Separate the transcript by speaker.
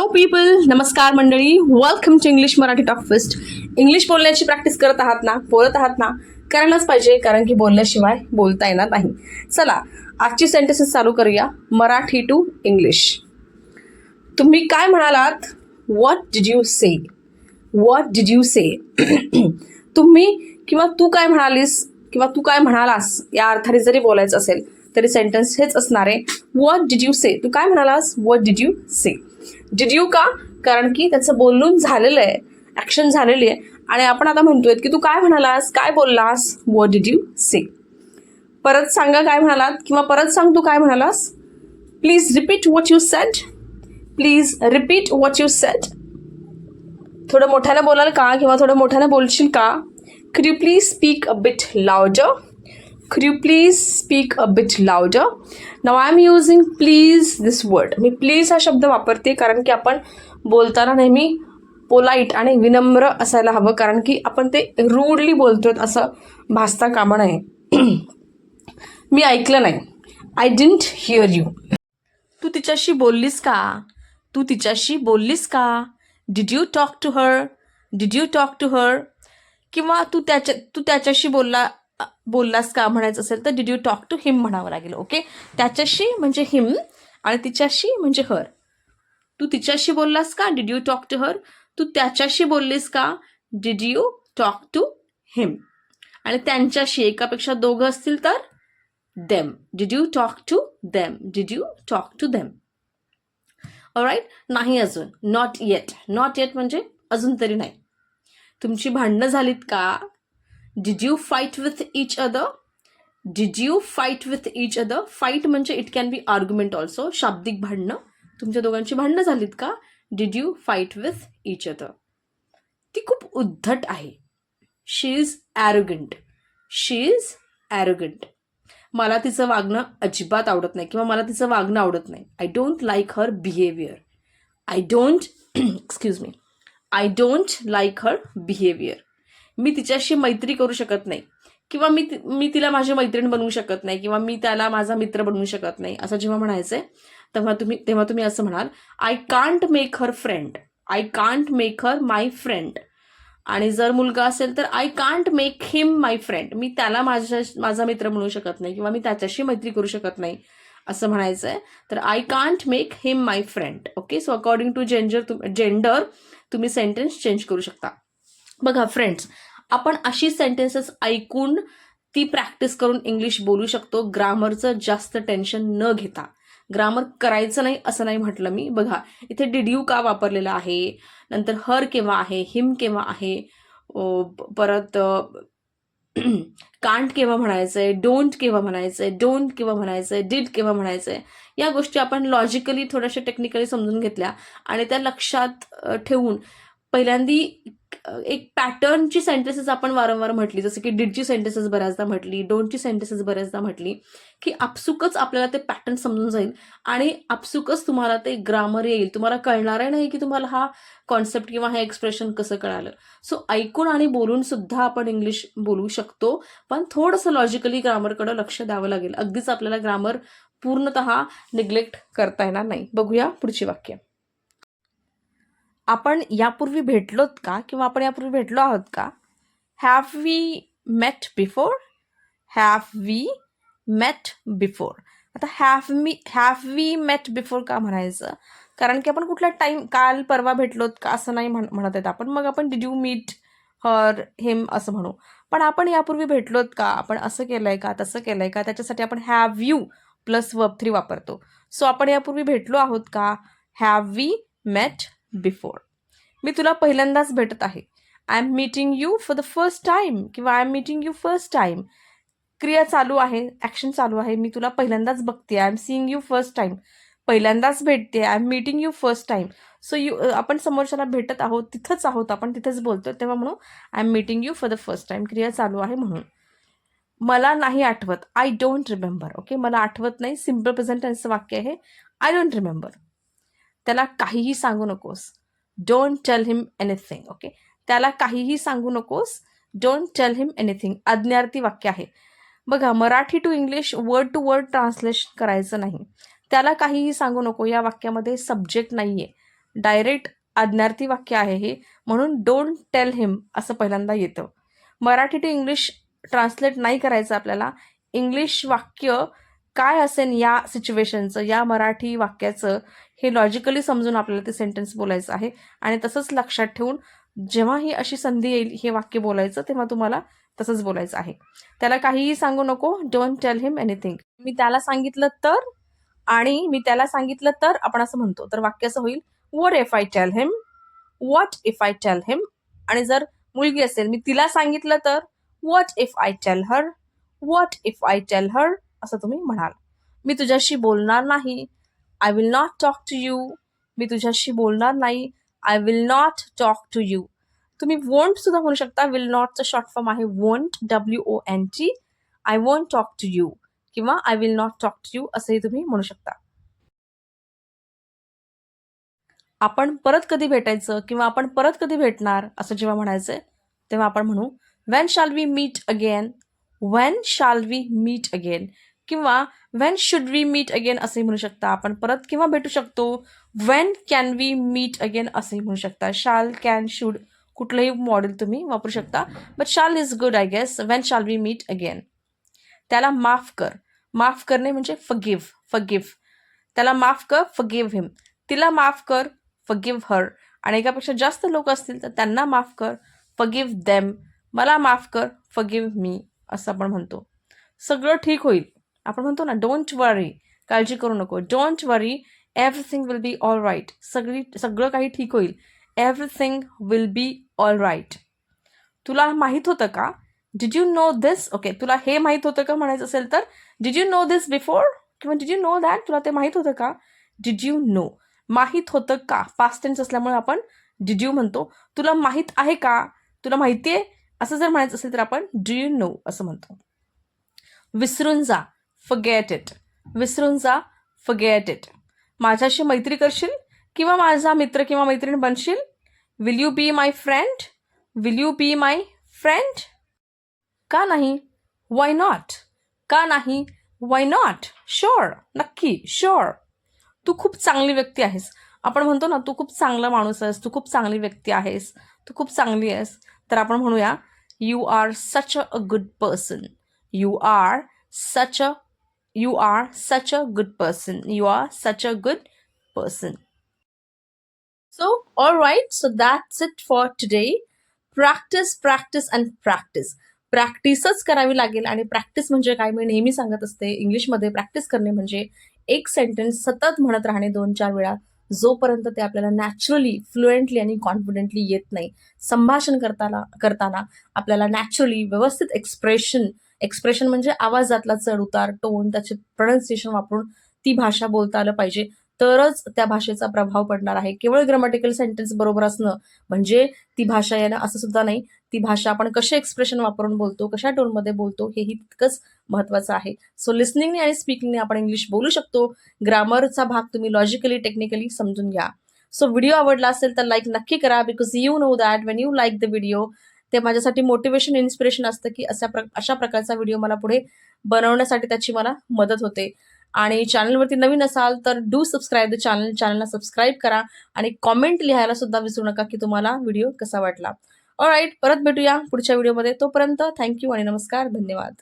Speaker 1: Hello people नमस्कार मंडळी. Welcome to English Marathi talk fest English बोलण्याची प्रॅक्टिस करत आहात ना? बोलत आहात ना? करायलाच पाहिजे कारण की बोलल्याशिवाय बोलता येणार नाही. चला आजची सेंटेन्सेस चालू करूया. मराठी टू इंग्लिश तुम्ही काय म्हणालात? What did you say what did you say तुम्ही किंवा तू काय म्हणालीस? किंवा तू काय म्हणालास? या अर्थाने जरी बोलायचं असेल तरी सेंटेन्स हेच असणार आहे. व्हॉट डिड यू से तू काय म्हणालास? What did you say did you का? कारण की त्याचं बोलून झालेलं आहे. ॲक्शन झालेली आहे. आणि आपण आता म्हणतोय की तू काय म्हणालास? काय बोललास? वॉट डिड यू से परत सांगा काय म्हणालात? किंवा परत सांग तू काय म्हणालास? Please repeat what you said please repeat what you said थोडं मोठ्यानं बोलाल का? किंवा थोडं मोठ्यानं बोलशील का? Could you please speak a bit louder could you please speak a bit louder? Now i am using please this word. मी प्लीज हा शब्द वापरते कारण की आपण बोलताना नेहमी पोलाईट आणि विनम्र असायला हवं कारण की आपण ते रूडली बोलतोय असं भासता कामा नये. मी ऐकलं नाही. आय डिंट हिअर यू तू तिच्याशी बोललीस का? तू तिच्याशी बोललीस का? Did you talk to her did you talk to her किंवा तू त्याच्या तू त्याच्याशी बोलला बोललास का म्हणायचं असेल तर did you talk to him म्हणावं लागेल ओके त्याच्याशी म्हणजे हिम आणि तिच्याशी म्हणजे हर तू तिच्याशी बोललास का? Did you talk to her तू त्याच्याशी बोललीस का? Did you talk to him आणि त्यांच्याशी एकापेक्षा दोघं असतील तर them did you talk to them did you talk to them right नाही अजून. नॉट येट नॉट येट म्हणजे अजून तरी नाही. तुमची भांडणं झालीत का? Did you fight with each other did you fight with each other fight म्हणजे it can be argument also शाब्दिक भांडणं. तुमच्या दोघांची भांडणं झालीत का? Did you fight with each other ती खूप उद्धट आहे. She is arrogant she is arrogant मला तिचं वागणं अजिबात आवडत नाही किंवा मला तिचं वागणं आवडत नाही. I don't like her behaviour I don't excuse me I don't like her behaviour मी तिच्याशी मैत्री करू शकत नाही. किंवा मी मी तिला माझी मैत्रीण बनवू शकत नाही किंवा मी त्याला माझा मित्र बनवू शकत नाही असं जेव्हा म्हणायचं आहे तेव्हा तुम्ही तेव्हा तुम्ही असं म्हणाल I can't make her friend I can't make her my friend आणि जर मुलगा असेल तर I can't make him my friend मी त्याला माझ्या माझा मित्र म्हणू शकत नाही किंवा मी त्याच्याशी मैत्री करू शकत नाही असं म्हणायचं आहे तर I can't make him my friend okay so according to gender gender तुम्ही सेंटेन्स चेंज करू शकता. बघा फ्रेंड्स आपण अशी सेंटेन्सेस ऐकून ती प्रॅक्टिस करून इंग्लिश बोलू शकतो. ग्रामरचं जास्त टेन्शन न घेता. ग्रामर करायचं नाही असं नाही म्हटलं मी. बघा इथे डिड यू का वापरलेलं आहे? नंतर हर केव्हा आहे? हिम केव्हा आहे? परत कांट केव्हा म्हणायचंय? डोंट केव्हा म्हणायचंय? डोंट केव्हा म्हणायचंय? डिड केव्हा म्हणायचंय? या गोष्टी आपण लॉजिकली थोड्याशा टेक्निकली समजून घेतल्या आणि त्या लक्षात ठेवून पहिल्यांदी एक पॅटर्नची सेंटेन्सेस आपण वारंवार म्हटली जसं की डिडची सेंटेन्सेस बऱ्याचदा म्हटली डोंटची सेंटेन्सेस बऱ्याचदा म्हटली की आपसुकच आपल्याला ते पॅटर्न समजून जाईल. आणि आपसुकच तुम्हाला ते ग्रामर येईल. तुम्हाला कळणारही नाही की तुम्हाला हा कॉन्सेप्ट किंवा हे एक्सप्रेशन कसं कळालं. सो ऐकून आणि बोलून सुद्धा आपण इंग्लिश बोलू शकतो पण थोडंसं लॉजिकली ग्रामरकडं लक्ष द्यावं लागेल. अगदीच आपल्याला ग्रामर पूर्णतः निग्लेक्ट करता येणार नाही. बघूया पुढची वाक्य. आपण यापूर्वी भेटलोत का किंवा आपण यापूर्वी भेटलो आहोत का? Have we met before have we met before आता हॅव मी हॅव वी मेट बिफोर का म्हणायचं? कारण की आपण कुठला टाईम काल परवा भेटलोत का असं नाही म्हण म्हणत आहेत आपण. मग आपण did you meet her him असं म्हणू. पण आपण यापूर्वी भेटलोत का? आपण असं केलं आहे का? तसं केलं आहे का? त्याच्यासाठी आपण have you plus verb three वापरतो. सो आपण यापूर्वी भेटलो आहोत का? Have we met before. मी तुला पहिल्यांदाच भेटत आहे. I am meeting you for the first time किंवा I am meeting you first time क्रिया चालू आहे ॲक्शन चालू आहे. मी तुला पहिल्यांदाच बघते. I am seeing you first time पहिल्यांदाच भेटते. I am meeting you first time so you आपण समोरच्याला भेटत आहोत तिथंच आहोत आपण तिथेच बोलतो तेव्हा म्हणू I am meeting you for the first time क्रिया चालू आहे म्हणून. मला नाही आठवत. आय डोंट रिमेंबर ओके मला आठवत नाही. सिंपल प्रेझेंट टेन्सचं वाक्य आहे. आय डोंट रिमेंबर त्याला काहीही सांगू नकोस. Don't tell him anything okay त्याला काहीही सांगू नकोस. डोंट टेल हिम एनिथिंग आज्ञार्थी वाक्य आहे. बघा Marathi to English word to word translation करायचं नाही. त्याला काहीही सांगू नको. या वाक्यामध्ये सब्जेक्ट नाही आहे डायरेक्ट आज्ञार्थी वाक्य आहे हे. म्हणून डोंट टेल हिम असं पहिल्यांदा येतं. मराठी टू इंग्लिश ट्रान्सलेट नाही करायचं आपल्याला. इंग्लिश वाक्य काय असेल या सिच्युएशनचं या मराठी वाक्याचं हे लॉजिकली समजून आपल्याला ते सेंटेन्स बोलायचं आहे. आणि तसंच लक्षात ठेवून जेव्हा ही अशी संधी येईल हे वाक्य बोलायचं तेव्हा तुम्हाला तसंच बोलायचं आहे. त्याला काहीही सांगू नको. डोंट टेल हिम एनिथिंग मी त्याला सांगितलं तर आणि मी त्याला सांगितलं तर आपण असं म्हणतो. तर वाक्य असं होईल what if I tell him what if I tell him आणि जर मुलगी असेल मी तिला सांगितलं तर? What if I tell her what if I tell her असं तुम्ही म्हणाल. मी तुझ्याशी बोलणार नाही. I will not talk to you मी तुझ्याशी बोलणार नाही. I will not talk to you तुम्ही वोंट सुद्धा म्हणू शकता. विल नॉटचं शॉर्ट फॉर्म आहे won't W O N T I won't talk to you किंवा I will not talk to you असंही तुम्ही म्हणू शकता. आपण परत कधी भेटायचं किंवा आपण परत कधी भेटणार असं जेव्हा म्हणायचंय तेव्हा आपण म्हणू when shall we meet again when shall we meet again किंवा when should we meet again असंही म्हणू शकता. आपण परत किंवा भेटू शकतो? When can we meet again असंही म्हणू शकता. शाल कॅन शुड कुठलंही मॉडेल तुम्ही वापरू शकता. But shall is good I guess when shall we meet again त्याला माफ कर. माफ करणे म्हणजे फगिव्ह फगिव्ह त्याला माफ कर फगिव्ह हिम तिला माफ कर फगिव्ह हर आणि एकापेक्षा जास्त लोक असतील तर त्यांना माफ कर फगिव्ह देम मला माफ कर फगिव्ह मी असं आपण म्हणतो. सगळं ठीक होईल. आपण म्हणतो ना डोंट वरी काळजी करू नको. Don't worry everything will be all right सगळी सगळं काही ठीक होईल. Everything will be all right तुला माहीत होतं का? Did you know this okay तुला हे माहीत होतं का म्हणायचं असेल तर did you know this before किंवा डिड यू नो दॅट तुला ते माहीत होतं का? डिड यू नो माहीत होतं का? पास्ट टेन्स असल्यामुळे आपण डिड यू म्हणतो. तुला माहीत आहे का? तुला माहिती आहे असं जर म्हणायचं असेल तर आपण डू यू नो असं म्हणतो. विसरून जा. फगेट इट विसरून जा फगेट इट माझ्याशी मैत्री करशील किंवा माझा मित्र किंवा मैत्रीण बनशील? Will you be my friend will you be my friend का नाही? वाय नॉट का नाही? वाय नॉट शुअर नक्की. शुअर तू खूप चांगली व्यक्ती आहेस. आपण म्हणतो ना तू खूप चांगला माणूस आहेस तू खूप चांगली व्यक्ती आहेस तू खूप चांगली आहेस. तर आपण म्हणूया you are such a good person you are such a you are such a good person you are such a good person. So, all right, so that's it for today. Practice, practice and practice. प्रॅक्टिसच करावी लागेल आणि practice म्हणजे काय मी नेहमी सांगत असते इंग्लिशमध्ये प्रॅक्टिस करणे म्हणजे एक सेंटेन्स सतत म्हणत राहणे दोन चार वेळा जोपर्यंत ते आपल्याला नॅचरली फ्लुएंटली आणि कॉन्फिडेंटली येत नाही संभाषण करताना करताना आपल्याला नॅचरली व्यवस्थित एक्सप्रेशन एक्सप्रेशन म्हणजे आवाजातला चढ उतार टोन त्याचे प्रोनाऊन्सिएशन वापरून ती भाषा बोलता आलं पाहिजे. तरच त्या भाषेचा प्रभाव पडणार आहे. केवळ ग्रामॅटिकल सेंटेन्स बरोबर असणं म्हणजे ती भाषा येणं असं सुद्धा नाही. ती भाषा आपण कसे एक्सप्रेशन वापरून बोलतो कशा टोनमध्ये बोलतो हेही तितकंच महत्त्वाचं आहे. सो लिस्निंगने आणि स्पीकिंगने आपण इंग्लिश बोलू शकतो. ग्रामरचा भाग तुम्ही लॉजिकली टेक्निकली समजून घ्या. सो व्हिडिओ आवडला असेल तर लाईक नक्की करा because you know that when you like the video ते माझ्यासाठी मोटिवेशन इन्स्पिरेशन असतं की अशा प्र अशा प्रकारचा व्हिडिओ मला पुढे बनवण्यासाठी त्याची मला मदत होते. आणि चॅनलवरती नवीन असाल तर डू सबस्क्राईब द चॅनल चॅनलला सबस्क्राईब करा आणि कॉमेंट लिहायला सुद्धा विसरू नका की तुम्हाला व्हिडिओ कसा वाटला. राईट परत भेटूया पुढच्या व्हिडिओमध्ये तोपर्यंत थँक्यू आणि नमस्कार धन्यवाद.